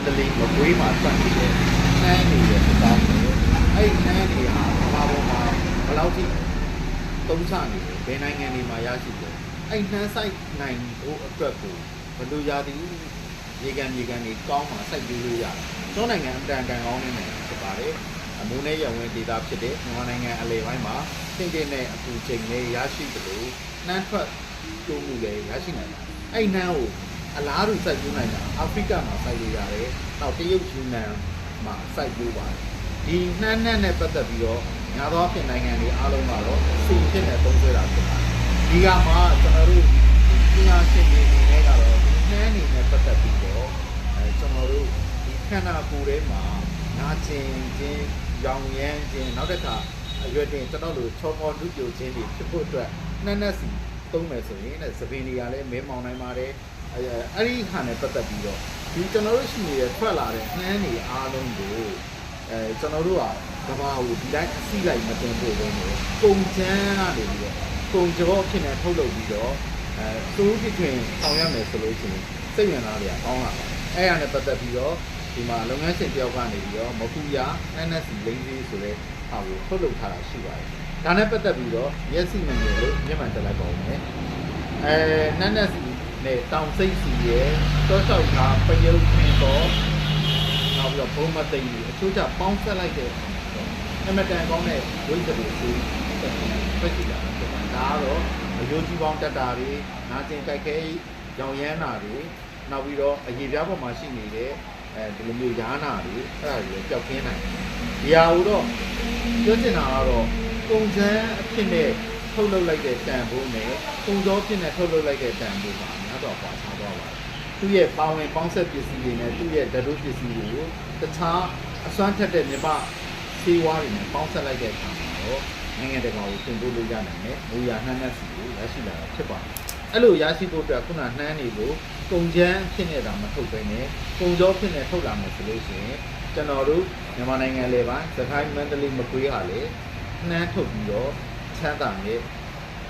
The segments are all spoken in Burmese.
န္တလေးမကွေးမှာပတ်နေတဲ့နှမ်းနေရဲ့အကြောင်းကိုအဲ့နှမ်းတွေဟာဘာပေါ်မှာဘယ်လောက်ထိသုံးချနေလဲဘယ်နိုင်ငံတွေမှာရရှိတယ်အဲ့နှမ်းဆိုင်နိုင်ဖို့အတွက်ကိုဘယ်လိုရာသီရေကန်ရေကန်တွေကောင်းမှစိုက်ပျိုးလို့ရတယ်ကျွန်တော်နိုင်ငံအတန်ကန်ကောင်းနေတယ်ဖြစ်ပါတယ်အမိုးနဲ့ရဝင်ဒေတာဖြစ်တဲ့မြန်မာနိုင်ငံအလယ်ပိုင်းမှာသင်တဲ့နဲ့အပူချိန်လေးရရှိတယ်လို့နှမ်းထွက်တိုးမှုလည်းရရှိနိုင်တယ်အဲ့နှမ်းကို အလားတူစိုက်ပျိုးနိုင်တာအာဖရိကမှာစိုက်လို့ရတယ်။နောက်တရုတ်ယူနန်မှာစိုက်ပျိုးပါတယ်။ဒီနှမ်းနှက်နဲ့ပတ်သက်ပြီးတော့ညာသောအဖြစ်နိုင်ငံတွေအားလုံးကတော့စီဖြစ်နေသုံးဆွဲတာဖြစ်ပါတယ်။ဒီကမှာကျွန်တော်တို့ပညာရှင်တွေအနေနဲ့ကတော့ဒီနှမ်းနေနဲ့ပတ်သက်ပြီးတော့အဲကျွန်တော်တို့ဒီခန္ဓာကိုယ်ထဲမှာနာကျင်ခြင်းရောင်ရမ်းခြင်းနောက်တစ်ခါအရွက်တင်ကျွန်တော်တို့ချောပေါ်လူပြိုခြင်းတွေဖြစ်ဖို့အတွက်နှက်နှက်စီသုံးမယ်ဆိုရင်လည်းသပင်တွေကလည်းမဲမောင်နိုင်ပါတယ် အဲအဲ့ဒီဟာနဲ့ပတ်သက်ပြီးတော့ဒီကျွန်တော်တို့ရှိနေတဲ့ထွက်လာတဲ့နှမ်းတွေအားလုံးကိုအဲကျွန်တော်တို့ကကဘာကိုဒီတိုင်းအစီလိုက်မတင်ဖို့ဘဲနဲ့ပုံချမ်းကနေပြီးတော့ပုံကြောဖြစ်နေထုတ်လုပ်ပြီးတော့အဲသူ့ဖြစ်ခင်ဆောင်ရမယ်ဆိုလို့ရှိရင်စိတ်ဝင်စားကြကောင်းလာပါတယ်အဲ့ရနဲ့ပတ်သက်ပြီးတော့ဒီမှာလုပ်ငန်းရှင်တယောက်ကနေပြီးတော့မကူရ NSC လိမ့်သေးဆိုတဲ့ဟာကိုထုတ်လုပ်ထားတာရှိပါတယ်ဒါနဲ့ပတ်သက်ပြီးတော့မျက်စိမမြင်လို့မျက်မှန်တက်လိုက်ပါဦးမယ်အဲန န်းနက်စီနဲ့တောင်စိတ်စီရဲ့တောလျှောက်တာပယုတ်ခင်တော့နောက်ပြီးတော့ဘုံမသိန်းကြီးအချို့ကြပေါင်းဆက်လိုက်တဲ့အမတန်ကောင်းတဲ့ဝိဇ္ဇာတွေဆိုပြည့်ကြည့်တာဖြစ်ပါတယ်ဒါကတော့အယိုးကြီးပေါင်းတက်တာတွေနာကျင်ကြိုက်ခဲရောင်ရမ်းတာတွေနောက်ပြီးတော့အရေပြားပေါ်မှာရှိနေတဲ့အဲဒီလိုမျိုးရားနာတွေအဲ့ဒါတွေပျောက်ကင်းနိုင်တယ်ဒီဟာကိုတော့ပြောချင်တာကတော့ပုံစံအဖြစ်နဲ့ ထုတ်လုပ်လိုက်တဲ့တန်ဖိုးနဲ့ပုံစောဖြစ်နဲ့ထုတ်လုပ်လိုက်တဲ့တန်ဖိုးပါများတော့ပါဆောင်သွားပါတယ်သူ့ရဲ့ပါဝင်ပေါင်းဆက်ပစ္စည်းတွေနဲ့သူ့ရဲ့ဓာတ်တို့ပစ္စည်းတွေကိုတခြားအစွမ်းထက်တဲ့မြမစေဝါးတွေနဲ့ပေါင်းဆက်လိုက်တဲ့အခါမှာတော့နိုင်ငံတကာကိုသင်ပို့လို့ရနိုင်တယ်။မူရနှမ်းနှက်စီကိုရရှိလာတာဖြစ်ပါတယ်။အဲ့လိုရရှိဖို့အတွက်ခုနနှမ်းတွေကိုကုံချမ်းဖြစ်နေတာမထုတ်ဘဲနဲ့ကုံကြောဖြစ်နေထုတ်လာမယ်ဆိုလို့ရှိရင်ကျွန်တော်တို့မြန်မာနိုင်ငံလေပိုင်းစကိုင်းမန္တလေးမကွေးဟာလေနှမ်းထုတ်ပြီးတော့ ချမ်းသာနေ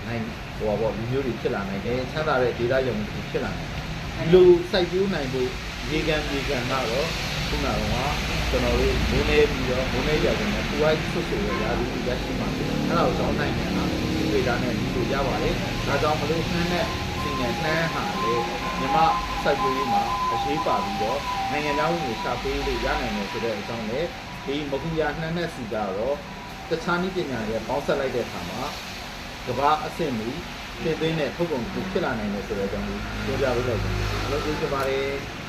နိုင်ဟိုပါပေါ့လူမျိုးတွေဖြစ်လာနိုင်တယ်ချမ်းသာတဲ့ဒေသရုံတွေဖြစ်လာနိုင်တယ်ဒီလိုစိုက်ပျိုးနိုင်ဖို့ရေကန်ရေကန်ကတော့ခုနကတော့ကျွန်တော်တို့မိုးနေပြီးတော့မိုးနေရောက်နေပူအိုက်ဆွဆွရရာလူရရှိမှာဖြစ်တယ်အဲ့ဒါကိုတောင်းနိုင်တယ်နော်ဒီဒေတာနဲ့ဒီလိုရပါတယ်ဒါကြောင့်မလို့နှမ်းနဲ့စီနဲ့နှမ်းဟာလေမြမစိုက်ပျိုးရေးမှာအရေးပါပြီးတော့နိုင်ငံသားဝင်ကိုရှာပေးလို့ရနိုင်တယ်ဆိုတဲ့အကြောင်းနဲ့ဒီမကူရနှမ်းနဲ့စီကတော့ တခြားနည်းပညာတွေပေါင်းဆက်လိုက်တဲ့အခါမှာကဘာအဆင့်မီဖြစ်သိမ်းတဲ့ထုတ်ကုန်တစ်ခုဖြစ်လာနိုင်တယ်ဆိုတဲ့အကြောင်းကိုပြောပြပေးလိုက်တယ်။ဘယ်လိုပြောပြပါလဲ။